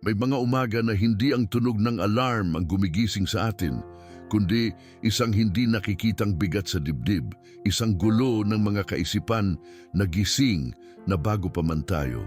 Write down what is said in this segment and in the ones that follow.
May mga umaga na hindi ang tunog ng alarm ang gumigising sa atin, kundi isang hindi nakikitang bigat sa dibdib, isang gulo ng mga kaisipan na gising na bago pa man tayo.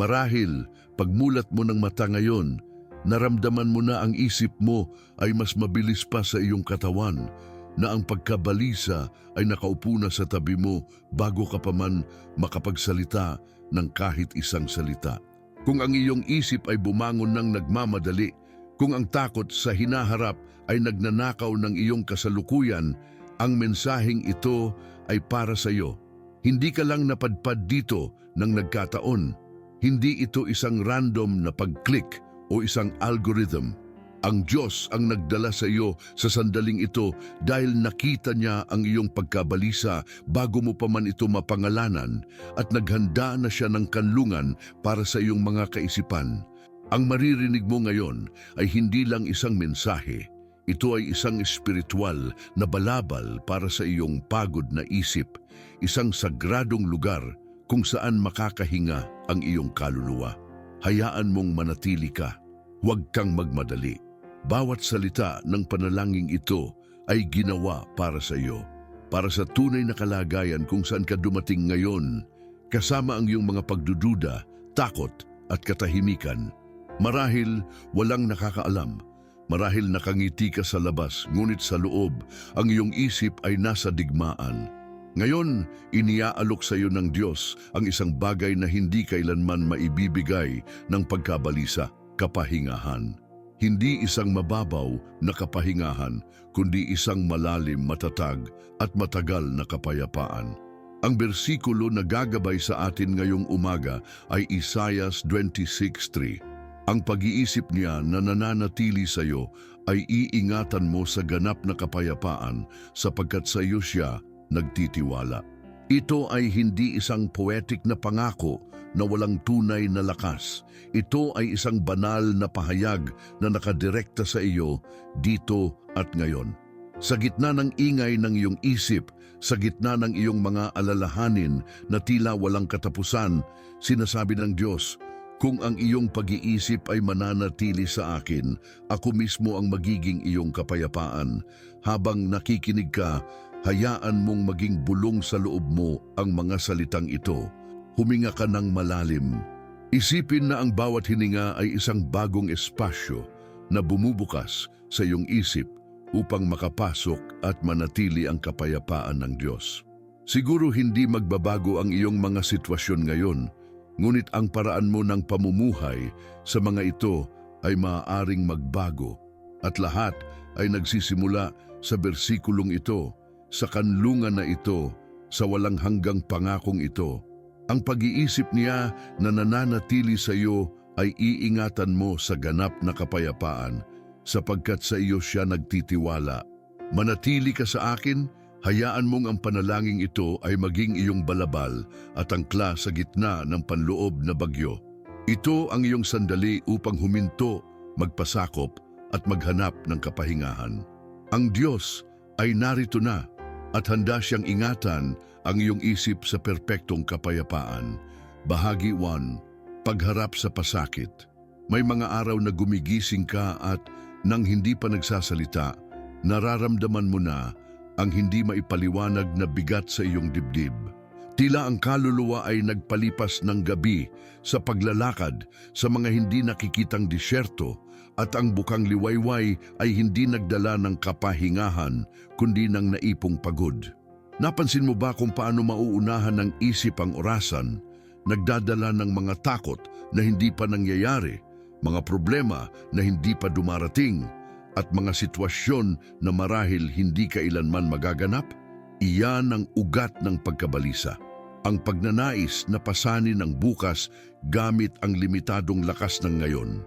Marahil, pagmulat mo ng mata ngayon, naramdaman mo na ang isip mo ay mas mabilis pa sa iyong katawan, na ang pagkabalisa ay nakaupo na sa tabi mo bago ka pa man makapagsalita ng kahit isang salita. Kung ang iyong isip ay bumangon ng nagmamadali, kung ang takot sa hinaharap ay nagnanakaw ng iyong kasalukuyan, ang mensaheng ito ay para sa iyo. Hindi ka lang napadpad dito ng nagkataon. Hindi ito isang random na pag-click o isang algorithm. Ang Diyos ang nagdala sa iyo sa sandaling ito dahil nakita niya ang iyong pagkabalisa bago mo pa man ito mapangalanan at naghanda na siya ng kanlungan para sa iyong mga kaisipan. Ang maririnig mo ngayon ay hindi lang isang mensahe. Ito ay isang espiritual na balabal para sa iyong pagod na isip, isang sagradong lugar kung saan makakahinga ang iyong kaluluwa. Hayaan mong manatili ka. Huwag kang magmadali. Bawat salita ng panalangin ito ay ginawa para sa iyo, para sa tunay na kalagayan kung saan ka dumating ngayon, kasama ang iyong mga pagdududa, takot at katahimikan. Marahil walang nakakaalam, marahil nakangiti ka sa labas, ngunit sa loob, ang iyong isip ay nasa digmaan. Ngayon, iniaalok sa iyo ng Diyos ang isang bagay na hindi kailanman maibibigay ng pagkabalisa, kapahingahan. Hindi isang mababaw na kapahingahan, kundi isang malalim, matatag at matagal na kapayapaan. Ang bersikulo na gagabay sa atin ngayong umaga ay Isaiah 26.3. Ang pag-iisip niya na nananatili sa iyo ay iingatan mo sa ganap na kapayapaan sapagkat sa iyo siya nagtitiwala. Ito ay hindi isang poetic na pangako na walang tunay na lakas. Ito ay isang banal na pahayag na nakadirekta sa iyo dito at ngayon. Sa gitna ng ingay ng iyong isip, sa gitna ng iyong mga alalahanin na tila walang katapusan, sinasabi ng Diyos, kung ang iyong pag-iisip ay mananatili sa akin, ako mismo ang magiging iyong kapayapaan. Habang nakikinig ka, hayaan mong maging bulong sa loob mo ang mga salitang ito. Huminga ka ng malalim. Isipin na ang bawat hininga ay isang bagong espasyo na bumubukas sa iyong isip upang makapasok at manatili ang kapayapaan ng Diyos. Siguro hindi magbabago ang iyong mga sitwasyon ngayon, ngunit ang paraan mo ng pamumuhay sa mga ito ay maaaring magbago at lahat ay nagsisimula sa bersikulong ito, sa kanlungan na ito, sa walang hanggang pangakong ito. Ang pag-iisip niya na nananatili sa iyo ay iingatan mo sa ganap na kapayapaan sapagkat sa iyo siya nagtitiwala. Manatili ka sa akin, hayaan mong ang panalangin ito ay maging iyong balabal at angkla sa gitna ng panloob na bagyo. Ito ang iyong sandali upang huminto, magpasakop at maghanap ng kapahingahan. Ang Diyos ay narito na at handa siyang ingatan ang iyong isip sa perpektong kapayapaan. Bahagi 1. Pagharap sa pasakit. May mga araw na gumigising ka at nang hindi pa nagsasalita, nararamdaman mo na ang hindi maipaliwanag na bigat sa iyong dibdib. Tila ang kaluluwa ay nagpalipas ng gabi sa paglalakad sa mga hindi nakikitang disyerto at ang bukang liwayway ay hindi nagdala ng kapahingahan kundi ng naipong pagod. Napansin mo ba kung paano mauunahan ng isip ang orasan, nagdadala ng mga takot na hindi pa nangyayari, mga problema na hindi pa dumarating, at mga sitwasyon na marahil hindi kailanman magaganap? Iyan ang ugat ng pagkabalisa. Ang pagnanais na pasanin ang bukas gamit ang limitadong lakas ng ngayon.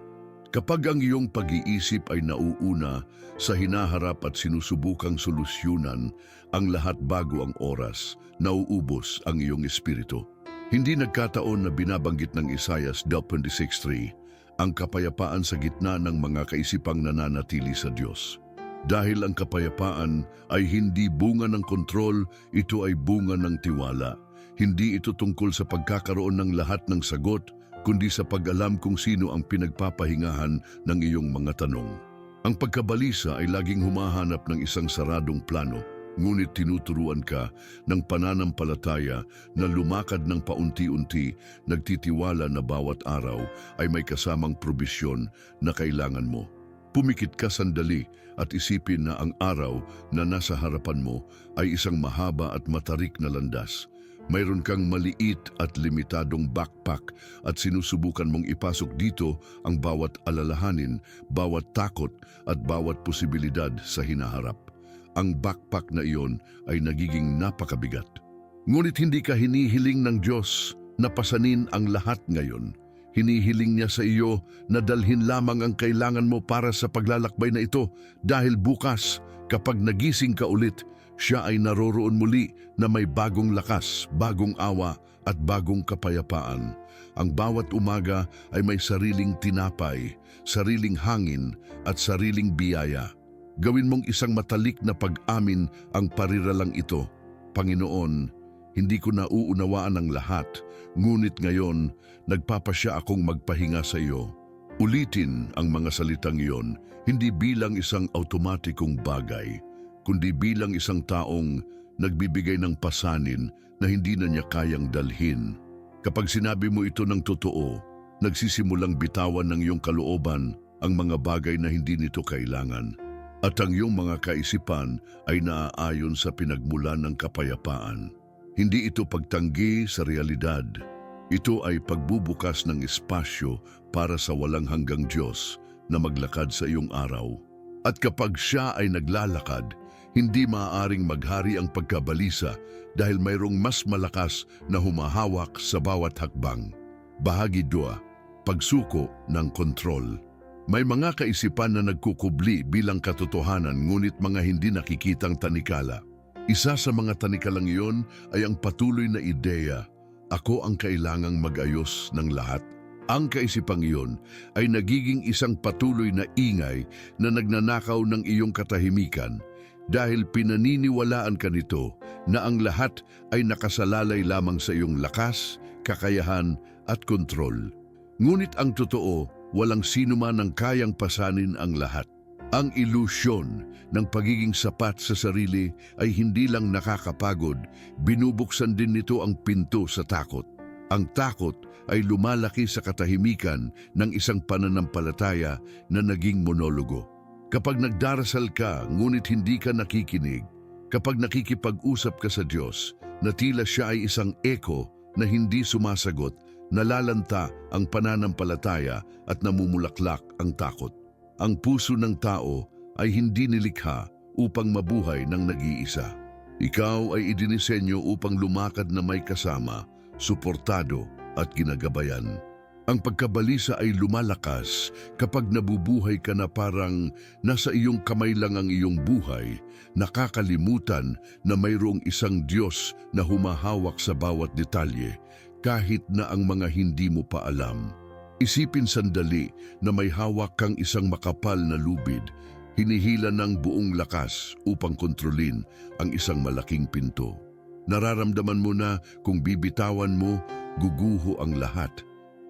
Kapag ang iyong pag-iisip ay nauuna sa hinaharap at sinusubukang solusyonan ang lahat bago ang oras, nauubos ang iyong espiritu. Hindi nagkataon na binabanggit ng Isaiah 26.3 ang kapayapaan sa gitna ng mga kaisipang nananatili sa Diyos. Dahil ang kapayapaan ay hindi bunga ng kontrol, ito ay bunga ng tiwala. Hindi ito tungkol sa pagkakaroon ng lahat ng sagot, kundi sa pag-alam kung sino ang pinagpapahingahan ng iyong mga tanong. Ang pagkabalisa ay laging humahanap ng isang saradong plano, ngunit tinuturuan ka ng pananampalataya na lumakad ng paunti-unti, nagtitiwala na bawat araw ay may kasamang probisyon na kailangan mo. Pumikit ka sandali at isipin na ang araw na nasa harapan mo ay isang mahaba at matarik na landas. Mayroon kang maliit at limitadong backpack at sinusubukan mong ipasok dito ang bawat alalahanin, bawat takot at bawat posibilidad sa hinaharap. Ang backpack na iyon ay nagiging napakabigat. Ngunit hindi ka hinihiling ng Diyos na pasanin ang lahat ngayon. Hinihiling niya sa iyo na dalhin lamang ang kailangan mo para sa paglalakbay na ito dahil bukas, kapag nagising ka ulit, siya ay naroroon muli na may bagong lakas, bagong awa at bagong kapayapaan. Ang bawat umaga ay may sariling tinapay, sariling hangin at sariling biyaya. Gawin mong isang matalik na pag-amin ang pariralang ito. Panginoon, hindi ko nauunawaan ang lahat, ngunit ngayon nagpapasya akong magpahinga sa iyo. Ulitin ang mga salitang iyon, hindi bilang isang automatikong bagay, kundi bilang isang taong nagbibigay ng pasanin na hindi na niya kayang dalhin. Kapag sinabi mo ito ng totoo, nagsisimulang bitawan ng iyong kalooban ang mga bagay na hindi nito kailangan. At ang iyong mga kaisipan ay naaayon sa pinagmulan ng kapayapaan. Hindi ito pagtanggi sa realidad. Ito ay pagbubukas ng espasyo para sa walang hanggang Diyos na maglakad sa iyong araw. At kapag siya ay naglalakad, hindi maaaring maghari ang pagkabalisa dahil mayroong mas malakas na humahawak sa bawat hakbang. Bahagi 2. Pagsuko ng kontrol. May mga kaisipan na nagkukubli bilang katotohanan ngunit mga hindi nakikitang tanikala. Isa sa mga tanikalang iyon ay ang patuloy na ideya, ako ang kailangang mag-ayos ng lahat. Ang kaisipang iyon ay nagiging isang patuloy na ingay na nagnanakaw ng iyong katahimikan dahil pinaniniwalaan ka nito na ang lahat ay nakasalalay lamang sa iyong lakas, kakayahan at kontrol. Ngunit ang totoo, walang sino man ang kayang pasanin ang lahat. Ang ilusyon ng pagiging sapat sa sarili ay hindi lang nakakapagod, binubuksan din nito ang pinto sa takot. Ang takot ay lumalaki sa katahimikan ng isang pananampalataya na naging monologo. Kapag nagdarasal ka ngunit hindi ka nakikinig, kapag nakikipag-usap ka sa Diyos, na tila siya ay isang eko na hindi sumasagot, nalalanta ang pananampalataya at namumulaklak ang takot. Ang puso ng tao ay hindi nilikha upang mabuhay ng nag-iisa. Ikaw ay idinisenyo upang lumakad na may kasama, suportado at ginagabayan. Ang pagkabalisa ay lumalakas kapag nabubuhay ka na parang nasa iyong kamay lang ang iyong buhay, nakakalimutan na mayroong isang Diyos na humahawak sa bawat detalye kahit na ang mga hindi mo pa alam. Isipin sandali na may hawak kang isang makapal na lubid, hinihila ng buong lakas upang kontrolin ang isang malaking pinto. Nararamdaman mo na kung bibitawan mo, guguho ang lahat.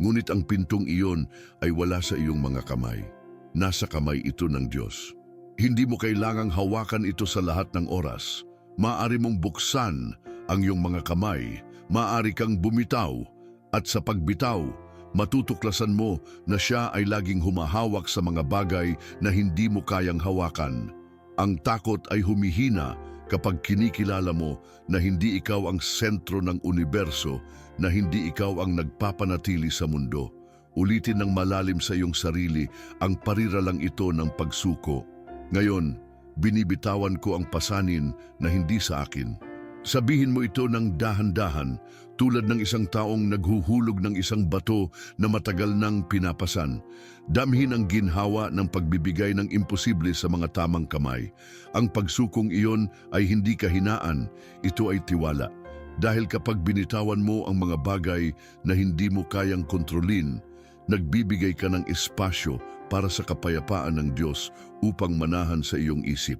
Ngunit ang pintong iyon ay wala sa iyong mga kamay. Nasa kamay ito ng Diyos. Hindi mo kailangang hawakan ito sa lahat ng oras. Maari mong buksan ang iyong mga kamay, maari kang bumitaw, at sa pagbitaw, matutuklasan mo na siya ay laging humahawak sa mga bagay na hindi mo kayang hawakan. Ang takot ay humihina kapag kinikilala mo na hindi ikaw ang sentro ng universo, na hindi ikaw ang nagpapanatili sa mundo. Ulitin ng malalim sa iyong sarili ang pariralang ito ng pagsuko. Ngayon, binibitawan ko ang pasanin na hindi sa akin. Sabihin mo ito ng dahan-dahan tulad ng isang taong naghuhulog ng isang bato na matagal nang pinapasan. Damhin ang ginhawa ng pagbibigay ng imposible sa mga tamang kamay. Ang pagsukong iyon ay hindi kahinaan, ito ay tiwala. Dahil kapag binitawan mo ang mga bagay na hindi mo kayang kontrolin, nagbibigay ka ng espasyo para sa kapayapaan ng Diyos upang manahan sa iyong isip.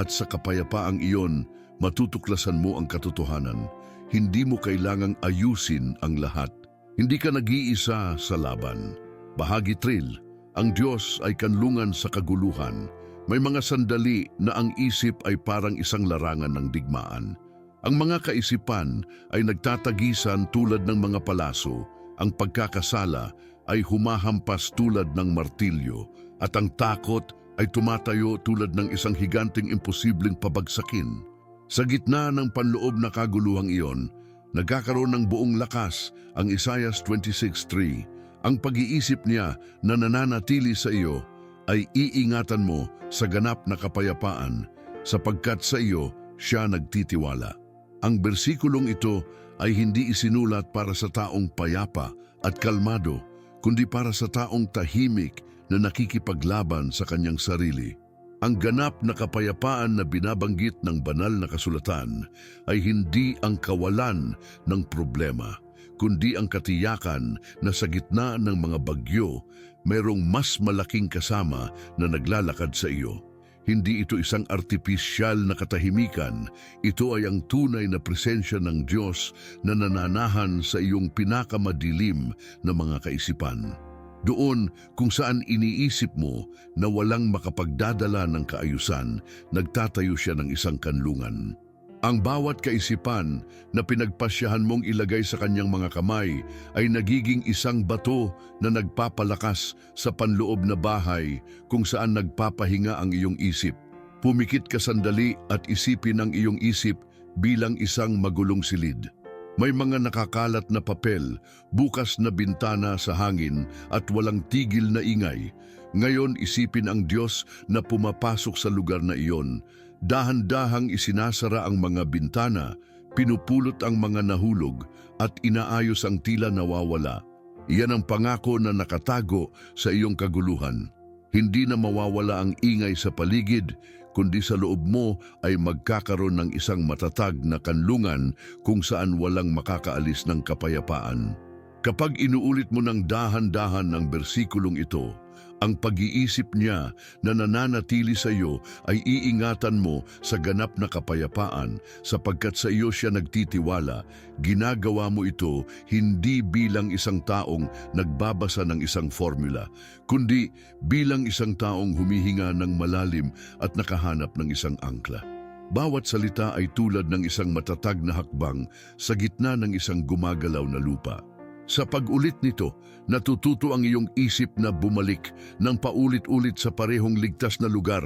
At sa kapayapaang iyon, matutuklasan mo ang katotohanan. Hindi mo kailangang ayusin ang lahat. Hindi ka nag-iisa sa laban. Bahagi Trill, ang Diyos ay kanlungan sa kaguluhan. May mga sandali na ang isip ay parang isang larangan ng digmaan. Ang mga kaisipan ay nagtatagisan tulad ng mga palaso. Ang pagkakasala ay humahampas tulad ng martilyo at ang takot ay tumatayo tulad ng isang higanting imposibleng pabagsakin. Sa gitna ng panloob na kaguluhang iyon, nagkakaroon ng buong lakas ang Isaiah 26.3. Ang pag-iisip niya na nananatili sa iyo ay iingatan mo sa ganap na kapayapaan sapagkat sa iyo siya nagtitiwala. Ang bersikulong ito ay hindi isinulat para sa taong payapa at kalmado, kundi para sa taong tahimik na nakikipaglaban sa kanyang sarili. Ang ganap na kapayapaan na binabanggit ng banal na kasulatan ay hindi ang kawalan ng problema, kundi ang katiyakan na sa gitna ng mga bagyo, mayroong mas malaking kasama na naglalakad sa iyo. Hindi ito isang artipisyal na katahimikan, ito ay ang tunay na presensya ng Diyos na nananahan sa iyong pinakamadilim na mga kaisipan. Doon kung saan iniisip mo na walang makapagdadala ng kaayusan, nagtatayo siya ng isang kanlungan. Ang bawat kaisipan na pinagpasyahan mong ilagay sa kanyang mga kamay ay nagiging isang bato na nagpapalakas sa panloob na bahay kung saan nagpapahinga ang iyong isip. Pumikit ka sandali at isipin ang iyong isip bilang isang magulong silid. May mga nakakalat na papel, bukas na bintana sa hangin at walang tigil na ingay. Ngayon isipin ang Diyos na pumapasok sa lugar na iyon. Dahan-dahang isinasara ang mga bintana, pinupulot ang mga nahulog at inaayos ang tila nawawala. Iyan ang pangako na nakatago sa iyong kaguluhan. Hindi na mawawala ang ingay sa paligid, kundi sa loob mo ay magkakaroon ng isang matatag na kanlungan kung saan walang makakaalis ng kapayapaan. Kapag inuulit mo ng dahan-dahan ng bersikulong ito, ang pag-iisip niya na nananatili sa iyo ay iingatan mo sa ganap na kapayapaan sapagkat sa iyo siya nagtitiwala, ginagawa mo ito hindi bilang isang taong nagbabasa ng isang formula, kundi bilang isang taong humihinga ng malalim at nakahanap ng isang angkla. Bawat salita ay tulad ng isang matatag na hakbang sa gitna ng isang gumagalaw na lupa. Sa pag-ulit nito, natututo ang iyong isip na bumalik ng paulit-ulit sa parehong ligtas na lugar,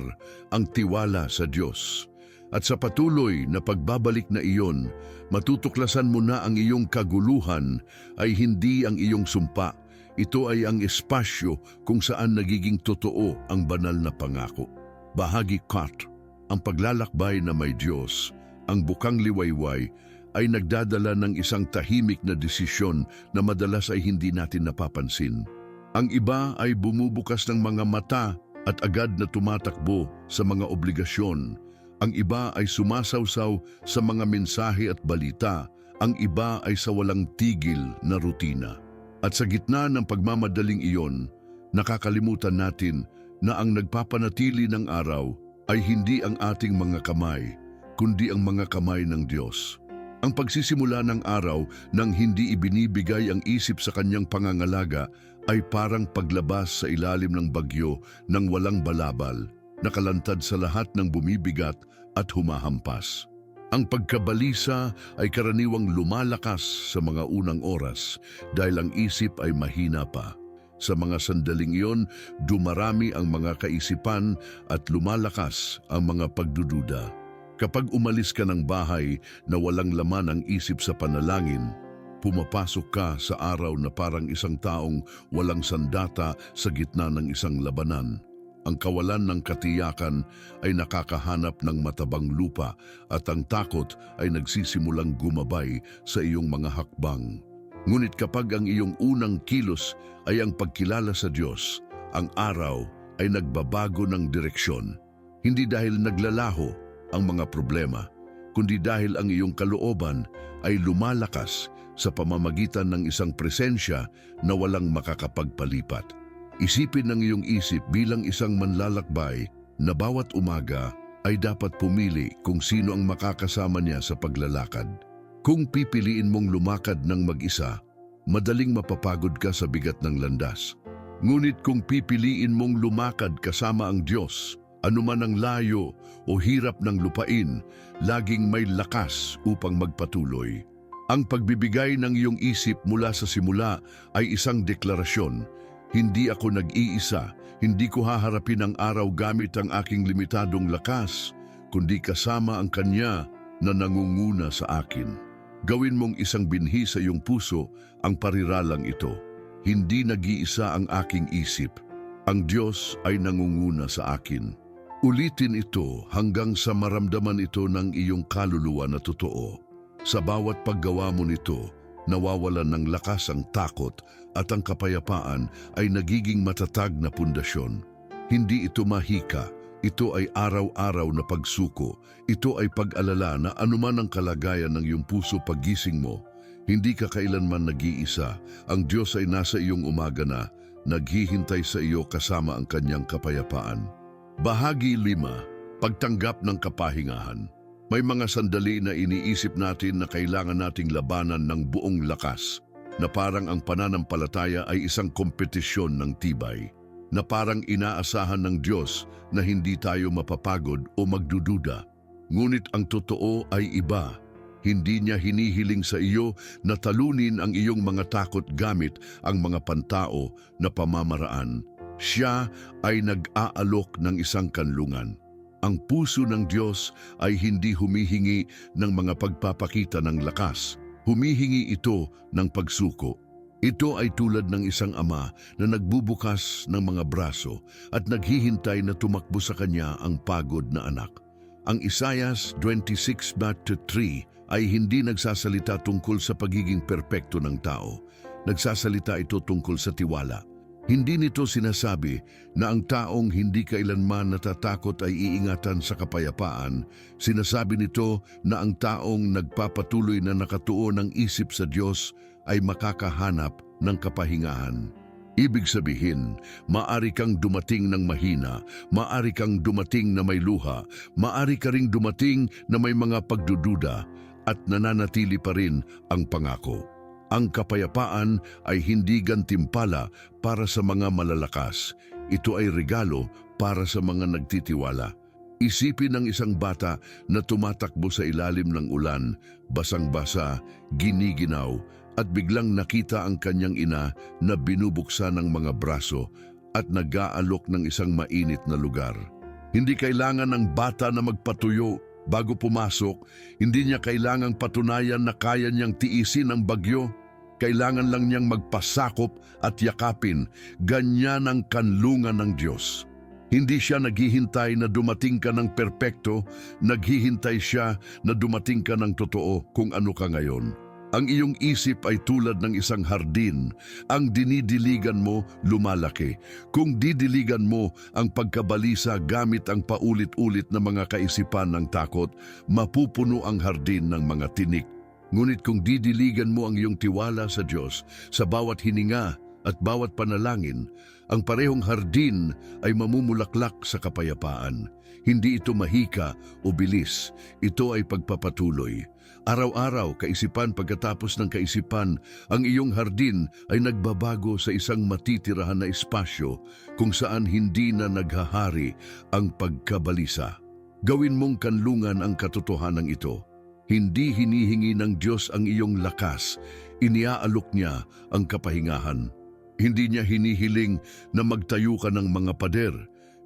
ang tiwala sa Diyos. At sa patuloy na pagbabalik na iyon, matutuklasan mo na ang iyong kaguluhan ay hindi ang iyong sumpa. Ito ay ang espasyo kung saan nagiging totoo ang banal na pangako. Bahagi 4. Ang paglalakbay na may Diyos, ang bukang liwayway, ay nagdadala ng isang tahimik na desisyon na madalas ay hindi natin napapansin. Ang iba ay bumubukas ng mga mata at agad na tumatakbo sa mga obligasyon. Ang iba ay sumasawsaw sa mga mensahe at balita. Ang iba ay sa walang tigil na rutina. At sa gitna ng pagmamadaling iyon, nakakalimutan natin na ang nagpapanatili ng araw ay hindi ang ating mga kamay, kundi ang mga kamay ng Diyos. Ang pagsisimula ng araw nang hindi ibinibigay ang isip sa kanyang pangangalaga ay parang paglabas sa ilalim ng bagyo ng walang balabal, nakalantad sa lahat ng bumibigat at humahampas. Ang pagkabalisa ay karaniwang lumalakas sa mga unang oras dahil ang isip ay mahina pa. Sa mga sandaling iyon, dumarami ang mga kaisipan at lumalakas ang mga pagdududa. Kapag umalis ka ng bahay na walang laman ang isip sa panalangin, pumapasok ka sa araw na parang isang taong walang sandata sa gitna ng isang labanan. Ang kawalan ng katiyakan ay nakakahanap ng matabang lupa at ang takot ay nagsisimulang gumabay sa iyong mga hakbang. Ngunit kapag ang iyong unang kilos ay ang pagkilala sa Diyos, ang araw ay nagbabago ng direksyon. Hindi dahil naglalaho, ang mga problema, kundi dahil ang iyong kalooban ay lumalakas sa pamamagitan ng isang presensya na walang makakapagpalipat. Isipin ng iyong isip bilang isang manlalakbay na bawat umaga ay dapat pumili kung sino ang makakasama niya sa paglalakad. Kung pipiliin mong lumakad ng mag-isa, madaling mapapagod ka sa bigat ng landas. Ngunit kung pipiliin mong lumakad kasama ang Diyos, anuman ang layo o hirap ng lupain, laging may lakas upang magpatuloy. Ang pagbibigay ng iyong isip mula sa simula ay isang deklarasyon. Hindi ako nag-iisa, hindi ko haharapin ang araw gamit ang aking limitadong lakas, kundi kasama ang Kanya na nangunguna sa akin. Gawin mong isang binhi sa iyong puso ang pariralang ito. Hindi nag-iisa ang aking isip. Ang Diyos ay nangunguna sa akin. Ulitin ito hanggang sa maramdaman ito ng iyong kaluluwa na totoo. Sa bawat paggawa mo nito, nawawalan ng lakas ang takot at ang kapayapaan ay nagiging matatag na pundasyon. Hindi ito mahika, ito ay araw-araw na pagsuko. Ito ay pag-alala na anuman ang kalagayan ng iyong puso paggising mo, hindi ka kailanman nag-iisa. Ang Diyos ay nasa iyong umaga na, naghihintay sa iyo kasama ang kanyang kapayapaan. Bahagi 5. Pagtanggap ng kapahingahan. May mga sandali na iniisip natin na kailangan nating labanan ng buong lakas, na parang ang pananampalataya ay isang kompetisyon ng tibay, na parang inaasahan ng Diyos na hindi tayo mapapagod o magdududa. Ngunit ang totoo ay iba. Hindi niya hinihiling sa iyo na talunin ang iyong mga takot gamit ang mga pantao na pamamaraan. Siya ay nag-aalok ng isang kanlungan. Ang puso ng Diyos ay hindi humihingi ng mga pagpapakita ng lakas. Humihingi ito ng pagsuko. Ito ay tulad ng isang ama na nagbubukas ng mga braso at naghihintay na tumakbo sa kanya ang pagod na anak. Ang Isaias 26:3 ay hindi nagsasalita tungkol sa pagiging perpekto ng tao. Nagsasalita ito tungkol sa tiwala. Hindi nito sinasabi na ang taong hindi kailanman natatakot ay iingatan sa kapayapaan. Sinasabi nito na ang taong nagpapatuloy na nakatuo ng isip sa Diyos ay makakahanap ng kapahingahan. Ibig sabihin, maari kang dumating ng mahina, maari kang dumating na may luha, maari ka ring dumating na may mga pagdududa at nananatili pa rin ang pangako. Ang kapayapaan ay hindi gantimpala para sa mga malalakas. Ito ay regalo para sa mga nagtitiwala. Isipin ng isang bata na tumatakbo sa ilalim ng ulan, basang-basa, giniginaw, at biglang nakita ang kanyang ina na binubuksan ng mga braso at nag-aalok ng isang mainit na lugar. Hindi kailangan ng bata na magpatuyo bago pumasok, hindi niya kailangang patunayan na kaya niyang tiisin ang bagyo. Kailangan lang niyang magpasakop at yakapin, ganyan ang kanlungan ng Diyos. Hindi siya naghihintay na dumating ka ng perpekto, naghihintay siya na dumating ka ng totoo kung ano ka ngayon. Ang iyong isip ay tulad ng isang hardin. Ang dinidiligan mo, lumalaki. Kung didiligan mo ang pagkabalisa gamit ang paulit-ulit na mga kaisipan ng takot, mapupuno ang hardin ng mga tinik. Ngunit kung didiligan mo ang iyong tiwala sa Diyos sa bawat hininga at bawat panalangin, ang parehong hardin ay mamumulaklak sa kapayapaan. Hindi ito mahika o bilis, ito ay pagpapatuloy. Araw-araw, kaisipan pagkatapos ng kaisipan, ang iyong hardin ay nagbabago sa isang matitirahan na espasyo kung saan hindi na naghahari ang pagkabalisa. Gawin mong kanlungan ang katotohanan ito. Hindi hinihingi ng Diyos ang iyong lakas, iniaalok niya ang kapahingahan. Hindi niya hinihiling na magtayo ka ng mga pader,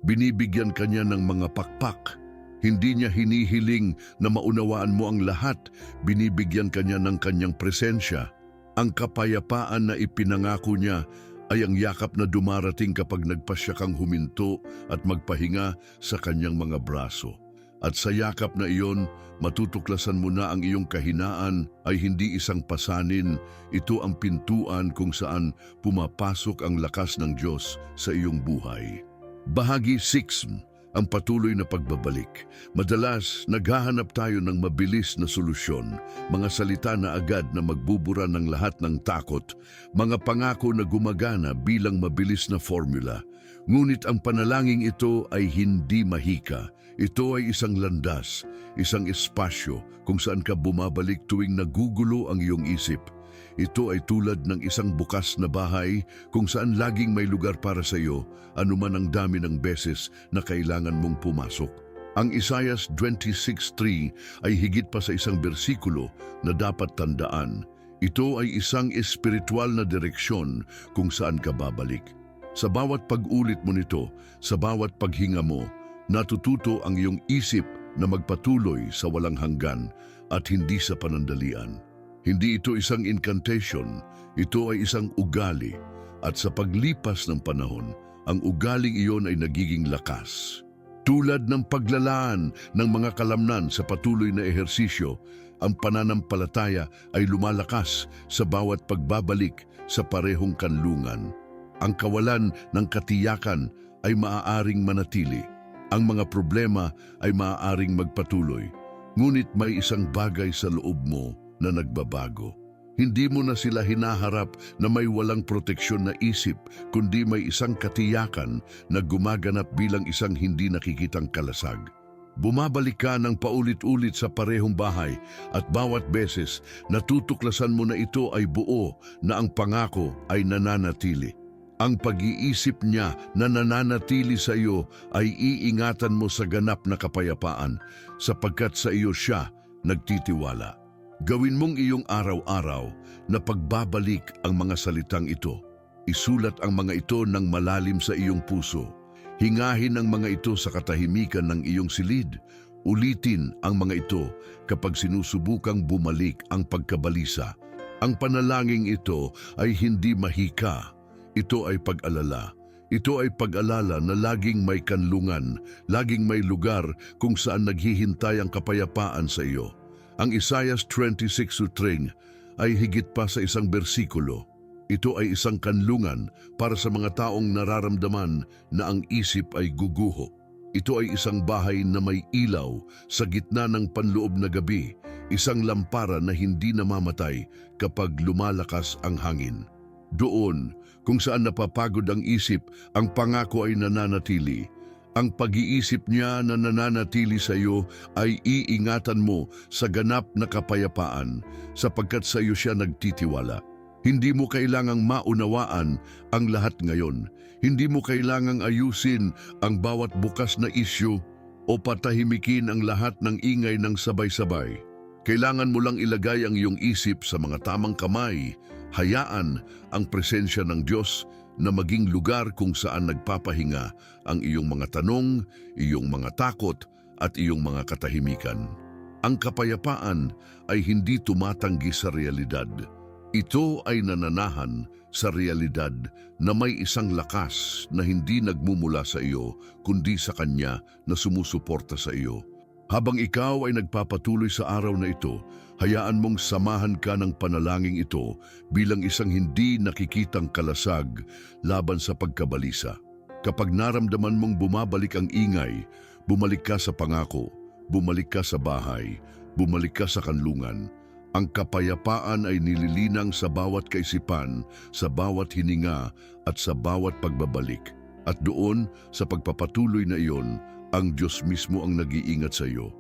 binibigyan ka niya ng mga pakpak. Hindi niya hinihiling na maunawaan mo ang lahat, binibigyan ka niya ng kanyang presensya. Ang kapayapaan na ipinangako niya ay ang yakap na dumarating kapag nagpasya kang huminto at magpahinga sa kanyang mga braso. At sa yakap na iyon, matutuklasan mo na ang iyong kahinaan ay hindi isang pasanin, ito ang pintuan kung saan pumapasok ang lakas ng Diyos sa iyong buhay. Bahagi 6 ang patuloy na pagbabalik. Madalas, naghahanap tayo ng mabilis na solusyon, mga salita na agad na magbubura ng lahat ng takot, mga pangako na gumagana bilang mabilis na formula. Ngunit ang panalangin ito ay hindi mahika. Ito ay isang landas, isang espasyo kung saan ka bumabalik tuwing nagugulo ang iyong isip. Ito ay tulad ng isang bukas na bahay kung saan laging may lugar para sa iyo anuman ang dami ng beses na kailangan mong pumasok. Ang Isaiah 26.3 ay higit pa sa isang bersikulo na dapat tandaan. Ito ay isang espiritual na direksyon kung saan ka babalik. Sa bawat pag-ulit mo nito, sa bawat paghinga mo, natututo ang iyong isip na magpatuloy sa walang hanggan at hindi sa panandalian. Hindi ito isang incantation, ito ay isang ugali at sa paglipas ng panahon, ang ugaling iyon ay nagiging lakas. Tulad ng paglalaan ng mga kalamnan sa patuloy na ehersisyo, ang pananampalataya ay lumalakas sa bawat pagbabalik sa parehong kanlungan. Ang kawalan ng katiyakan ay maaaring manatili. Ang mga problema ay maaaring magpatuloy. Ngunit may isang bagay sa loob mo na nagbabago. Hindi mo na sila hinaharap na may walang proteksyon na isip, kundi may isang katiyakan na gumaganap bilang isang hindi nakikitang kalasag. Bumabalik ka ng paulit-ulit sa parehong bahay at bawat beses natutuklasan mo na ito ay buo na ang pangako ay nananatili. Ang pag-iisip niya na nananatili sa iyo ay iingatan mo sa ganap na kapayapaan sapagkat sa iyo siya nagtitiwala. Gawin mong iyong araw-araw na pagbabalik ang mga salitang ito. Isulat ang mga ito ng malalim sa iyong puso. Hingahin ang mga ito sa katahimikan ng iyong silid. Ulitin ang mga ito kapag sinusubukang bumalik ang pagkabalisa. Ang panalangin ito ay hindi mahika. Ito ay pag-alala. Ito ay pag-alala na laging may kanlungan, laging may lugar kung saan naghihintay ang kapayapaan sa iyo. Ang Isaiah 26.3 ay higit pa sa isang bersikulo. Ito ay isang kanlungan para sa mga taong nararamdaman na ang isip ay guguho. Ito ay isang bahay na may ilaw sa gitna ng panloob na gabi, isang lampara na hindi namamatay kapag lumalakas ang hangin. Doon, kung saan napapagod ang isip, ang pangako ay nananatili. Ang pag-iisip niya na nananatili sa iyo ay iingatan mo sa ganap na kapayapaan sapagkat sa iyo siya nagtitiwala. Hindi mo kailangang maunawaan ang lahat ngayon. Hindi mo kailangang ayusin ang bawat bukas na isyu o patahimikin ang lahat ng ingay ng sabay-sabay. Kailangan mo lang ilagay ang iyong isip sa mga tamang kamay. Hayaan ang presensya ng Diyos na maging lugar kung saan nagpapahinga ang iyong mga tanong, iyong mga takot at iyong mga katahimikan. Ang kapayapaan ay hindi tumatanggi sa realidad. Ito ay nananahan sa realidad na may isang lakas na hindi nagmumula sa iyo kundi sa Kanya na sumusuporta sa iyo. Habang ikaw ay nagpapatuloy sa araw na ito, hayaan mong samahan ka ng panalangin ito bilang isang hindi nakikitang kalasag laban sa pagkabalisa. Kapag naramdaman mong bumabalik ang ingay, bumalik ka sa pangako, bumalik ka sa bahay, bumalik ka sa kanlungan. Ang kapayapaan ay nililinang sa bawat kaisipan, sa bawat hininga at sa bawat pagbabalik. At doon, sa pagpapatuloy na iyon, ang Diyos mismo ang nag-iingat sa iyo.